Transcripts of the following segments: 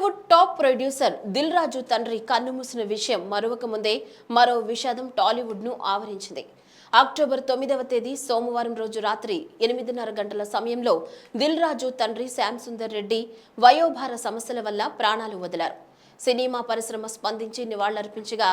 Bollywood top producer Dil Raju తండ్రి కన్నుమూసిన విషయం మరొక ముందే మరో విషాదం టాలీవుడ్ను ఆవరించింది. అక్టోబర్ తొమ్మిదవ తేదీ సోమవారం రోజు రాత్రి ఎనిమిదిన్నర గంటల సమయంలో దిల్ రాజు తండ్రి శ్యామ్ సుందర్ రెడ్డి వయోభార సమస్యల వల్ల ప్రాణాలు వదిలారు. సినిమా పరిశ్రమ స్పందించి నివాళులర్పించగా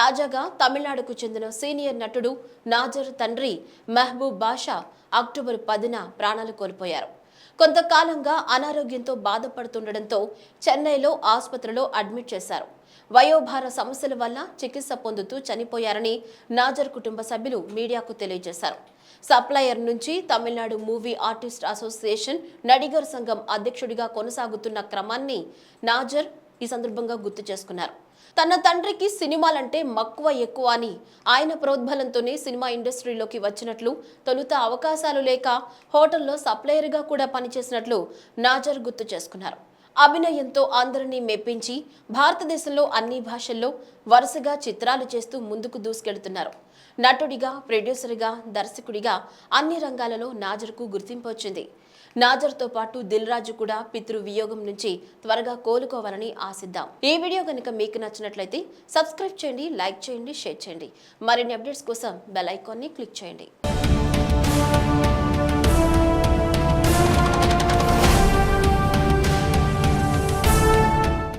తాజాగా తమిళనాడుకు చెందిన సీనియర్ నటుడు నాజర్ తండ్రి మెహబూబ్ బాషా అక్టోబర్ పదిన ప్రాణాలు కోల్పోయారు. కొంతకాలంగా అనారోగ్యంతో బాధపడుతుండటంతో చెన్నైలో ఆసుపత్రిలో అడ్మిట్ చేశారు. వయోభార సమస్యల వల్ల చికిత్స పొందుతూ చనిపోయారని నాజర్ కుటుంబ సభ్యులు మీడియాకు తెలియజేశారు. సప్లయర్ నుంచి Tamil Nadu movie artist association Nadigar Sangam అధ్యక్షుడిగా కొనసాగుతున్న క్రమాన్ని నాజర్ ఈ సందర్భంగా గుర్తు చేసుకున్నారు. తన తండ్రికి సినిమాలంటే మక్కువ ఎక్కువ అని ఆయన ప్రోద్బలంతోనే సినిమా ఇండస్ట్రీలోకి వచ్చినట్లు తొలుత అవకాశాలు లేక హోటల్లో సప్లయర్గా కూడా పనిచేసినట్లు నాజర్ గుర్తు చేసుకున్నారు. అభినయంతో అందరినీ మెప్పించి భారతదేశంలో అన్ని భాషల్లో వరుసగా చిత్రాలు చేస్తూ ముందుకు దూసుకెళ్తున్నారు. నటుడిగా ప్రొడ్యూసర్గా దర్శకుడిగా అన్ని రంగాలలో నాజర్కు గుర్తింపు వచ్చింది. నాజర్తో పాటు దిల్ రాజు కూడా పితృ వియోగం నుంచి త్వరగా కోలుకోవాలని ఆశిద్దాం. ఈ వీడియో కనుక మీకు నచ్చినట్లయితే సబ్స్క్రైబ్ చేయండి లైక్ చేయండి షేర్ చేయండి. మరిన్ని అప్డేట్స్ కోసం బెల్ ఐకాన్ని క్లిక్ చేయండి.